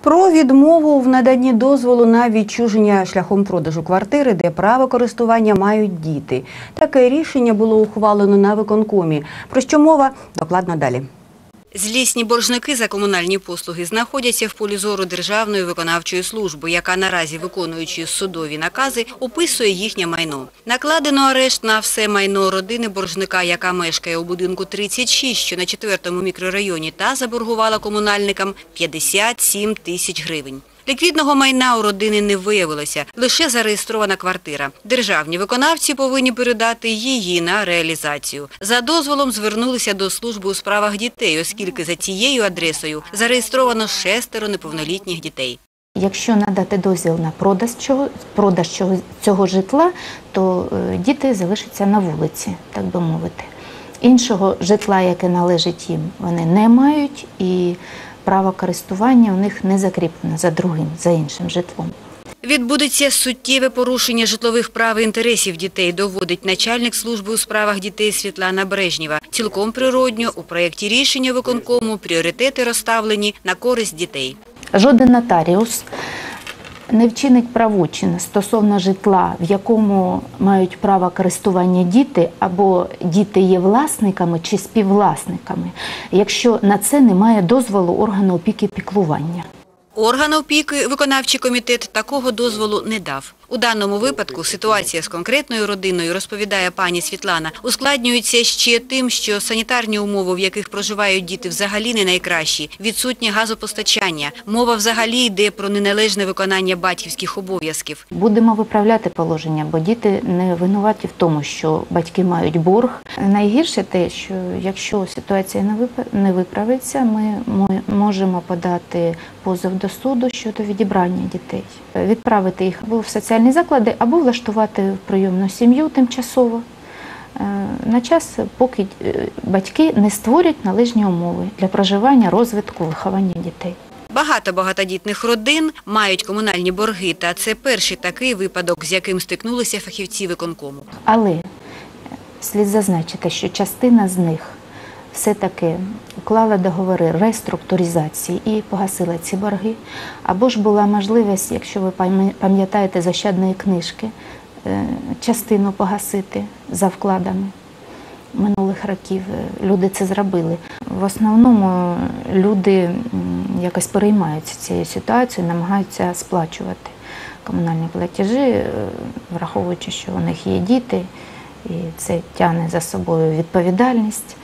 Про відмову в наданні дозволу на відчуження шляхом продажу квартири, де право користування мають діти. Таке рішення було ухвалено на виконкомі. Про що мова? Докладно далі. Злісні боржники за комунальні послуги знаходяться в полі зору Державної виконавчої служби, яка наразі, виконуючи судові накази, описує їхнє майно. Накладено арешт на все майно родини боржника, яка мешкає у будинку 36, що на 4-му мікрорайоні, та заборгувала комунальникам 57 тисяч гривень. Ліквідного майна у родини не виявилося, лише зареєстрована квартира. Державні виконавці повинні передати її на реалізацію. За дозволом звернулися до служби у справах дітей, оскільки за цією адресою зареєстровано шестеро неповнолітніх дітей. Якщо надати дозвіл на продаж цього, продаж цього, житла, то е, діти залишаться на вулиці, так би мовити. Іншого житла, яке належить їм, вони не мають, і право користування у них не закріплено за другим, за іншим житлом. Відбудеться суттєве порушення житлових прав і інтересів дітей, доводить начальник служби у справах дітей Світлана Брежнєва. Цілком природньо у проєкті рішення виконкому пріоритети розставлені на користь дітей. Жоден нотаріус не вчинить правочин стосовно житла, в якому мають право користування діти, або діти є власниками чи співвласниками, якщо на це немає дозволу органу опіки піклування. Орган опіки виконавчий комітет такого дозволу не дав. У даному випадку ситуація з конкретною родиною, розповідає пані Світлана, ускладнюється ще тим, що санітарні умови, в яких проживають діти, взагалі не найкращі, відсутнє газопостачання. Мова взагалі йде про неналежне виконання батьківських обов'язків. Будемо виправляти положення, бо діти не винуваті в тому, що батьки мають борг. Найгірше те, що якщо ситуація не виправиться, ми можемо подати позов до суду щодо відібрання дітей, відправити їх або в соціальні заклади, або влаштувати в прийомну сім'ю тимчасово. е, На час, поки е, батьки не створять належні умови для проживання, розвитку, виховання дітей. Багато багатодітних родин мають комунальні борги, та це перший такий випадок, з яким стикнулися фахівці виконкому. Але е, слід зазначити, що частина з них все-таки уклала договори реструктуризації і погасила ці борги. Або ж була можливість, якщо ви пам'ятаєте з ощадної книжки, е, частину погасити за вкладами минулих років. Е, Люди це зробили. В основному люди якось переймаються цією ситуацією, намагаються сплачувати комунальні платежі, е, враховуючи, що у них є діти, і це тягне за собою відповідальність.